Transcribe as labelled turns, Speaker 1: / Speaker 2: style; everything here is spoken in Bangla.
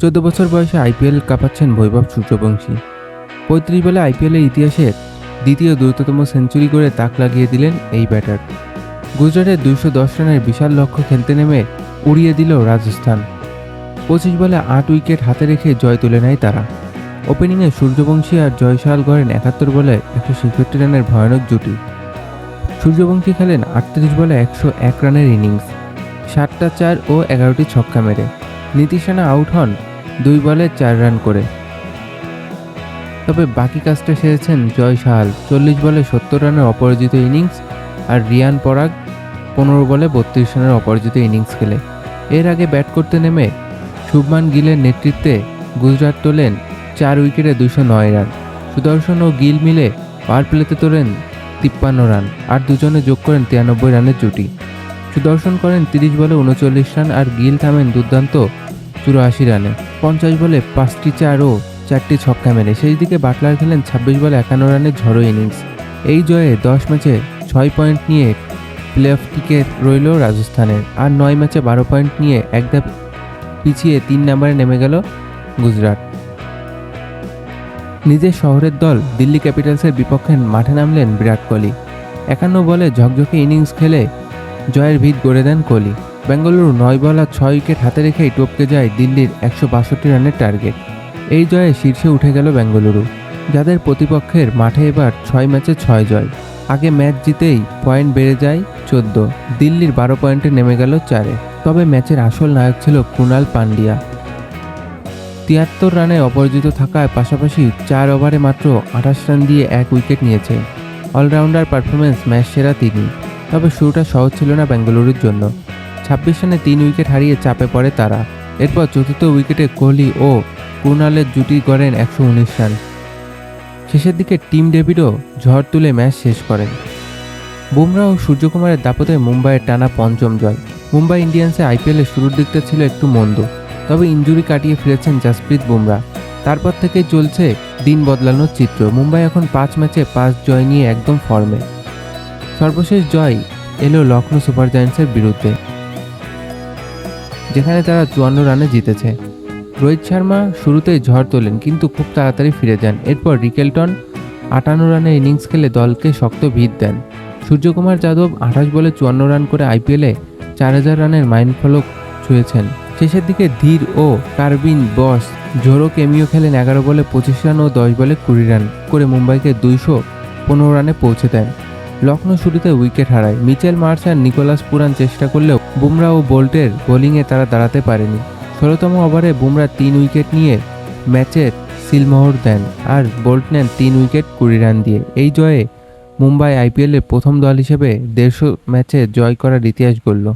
Speaker 1: চোদ্দ বছর বয়সে আইপিএল কাঁপাচ্ছেন বৈভব সূর্যবংশী। পঁয়ত্রিশ বলে আইপিএলের ইতিহাসের দ্বিতীয় দ্রুততম সেঞ্চুরি করে তাক লাগিয়ে দিলেন এই ব্যাটার। গুজরাটের দুইশো দশ রানের বিশাল লক্ষ্য খেলতে নেমে উড়িয়ে দিল রাজস্থান। পঁচিশ বলে আট উইকেট হাতে রেখে জয় তুলে নেয় তারা। ওপেনিংয়ে সূর্যবংশী আর জয়শাল গড়েন একাত্তর বলে একশো ছেষট্টি রানের ভয়ানক জুটি। সূর্যবংশী খেলেন আটত্রিশ বলে একশো এক রানের ইনিংস, সাতটা চার ও এগারোটি ছক্কা মেরে। নীতিশ রানা আউট হন দুই বলে চার রান করে। তবে বাকি কাজটা সেরেছেন জয় সাহাল চল্লিশ বলে সত্তর রানের অপরাজিত ইনিংস আর রিয়ান পরাগ পনেরো বলে বত্রিশ রানের অপরাজিত ইনিংস খেলে। এর আগে ব্যাট করতে নেমে শুভমান গিলের নেতৃত্বে গুজরাট তোলেন চার উইকেটে দুশো নয় রান। সুদর্শন ও গিল মিলে পাওয়ার প্লেতে তোলেন তিপ্পান্ন রান আর দুজনে যোগ করেন তিরানব্বই রানের জুটি। সুদর্শন করেন তিরিশ বলে উনচল্লিশ রান আর গিল থামেন দুর্দান্ত চুরাশি রানে। পঞ্চাশ বলে পাঁচটি চার ও চারটি ছক্কা মেরে সেই দিকে বাটলার খেলেন ছাব্বিশ বলে একান্ন রানের ঝড়ো ইনিংস। এই জয়ে দশ ম্যাচে ছয় পয়েন্ট নিয়ে প্লে অফ টিকে রইল রাজস্থানের আর নয় ম্যাচে বারো পয়েন্ট নিয়ে একদম পিছিয়ে তিন নম্বরে নেমে গেল গুজরাট। নিজের শহরের দল দিল্লি ক্যাপিটালসের বিপক্ষে মাঠে নামলেন বিরাট কোহলি। একান্ন বলে ঝকঝকে ইনিংস খেলে জয়ের ভিত গড়ে দেন কোহলি। বেঙ্গালুরু নয় বল ছয় উইকেট হাতে রেখেই টপকে যায় দিল্লির একশো বাষট্টি রানের টার্গেট। এই জয়ে শীর্ষে উঠে গেল বেঙ্গালুরু, যাদের প্রতিপক্ষের মাঠে এবার ছয় ম্যাচে ছয় জয়। আগে ম্যাচ জিতেই পয়েন্ট বেড়ে যায় চোদ্দ, দিল্লির বারো পয়েন্টে নেমে গেল চারে। তবে ম্যাচের আসল নায়ক ছিল কুনাল পান্ডিয়া। তিয়াত্তর রানে অপরাজিত থাকায় পাশাপাশি চার ওভারে মাত্র আঠাশ রান দিয়ে এক উইকেট নিয়েছে। অলরাউন্ডার পারফরমেন্স ম্যাচ সেরা তিনি, তবে শুরুটা সহজ ছিল না বেঙ্গালুরুর জন্য। ছাব্বিশ রানে তিন উইকেট হারিয়ে চাপে পড়ে তারা। এরপর চতুর্থ উইকেটে কোহলি ও কুনালের জুটি গড়েন একশো উনিশ রান। শেষের দিকে টিম ডেভিডও ঝড় তুলে ম্যাচ শেষ করেন। বুমরা ও সূর্যকুমারের দাপটে মুম্বাইয়ের টানা পঞ্চম জয়। মুম্বাই ইন্ডিয়ান্সে আইপিএলের শুরুর দিকটা ছিল একটু মন্দ। তবে ইঞ্জুরি কাটিয়ে ফিরেছেন জাসপ্রীত বুমরা তারপর থেকে চলছে দিন বদলানোর চিত্র। মুম্বাই এখন পাঁচ ম্যাচে পাঁচ জয় নিয়ে একদম ফর্মে। সর্বশেষ জয় এলো লখনৌ সুপার জায়ান্টসের বিরুদ্ধে। যেখানে তারা চুয়ান্ন রানে জিতেছে। রোহিত শর্মা শুরুতেই ঝড় তোলেন, কিন্তু খুব তাড়াতাড়ি ফিরে যান। এরপর রিকেলটন আটান্ন রানে ইনিংস খেলে দলকে শক্ত ভিত দেন। সূর্যকুমার যাদব আঠাশ বলে চুয়ান্ন রান করে আইপিএলে চার হাজার রানের মাইন ফলক ছুঁয়েছেন। শেষের দিকে ধীর ও কার্বিন বস ঝোড়ো কেমিও খেলেন এগারো বলে পঁচিশ রান ও দশ বলে কুড়ি রান করে মুম্বাইকে দুইশো পনেরো রানে পৌঁছে দেন। লখনৌ শুরুতে উইকেট হারায়। মিচেল মার্চ আর নিকোলাস পুরান চেষ্টা করলেও বুমরা ও বোল্টের বোলিংয়ে তারা দাঁড়াতে পারেনি। ষোলোতম ওভারে বুমরা তিন উইকেট নিয়ে ম্যাচের সিলমোহর দেন আর বোল্ট নেন তিন উইকেট কুড়ি রান দিয়ে। এই জয়ে মুম্বাই আইপিএলের প্রথম দল হিসেবে দেড়শো ম্যাচে জয় করার ইতিহাস গড়ল।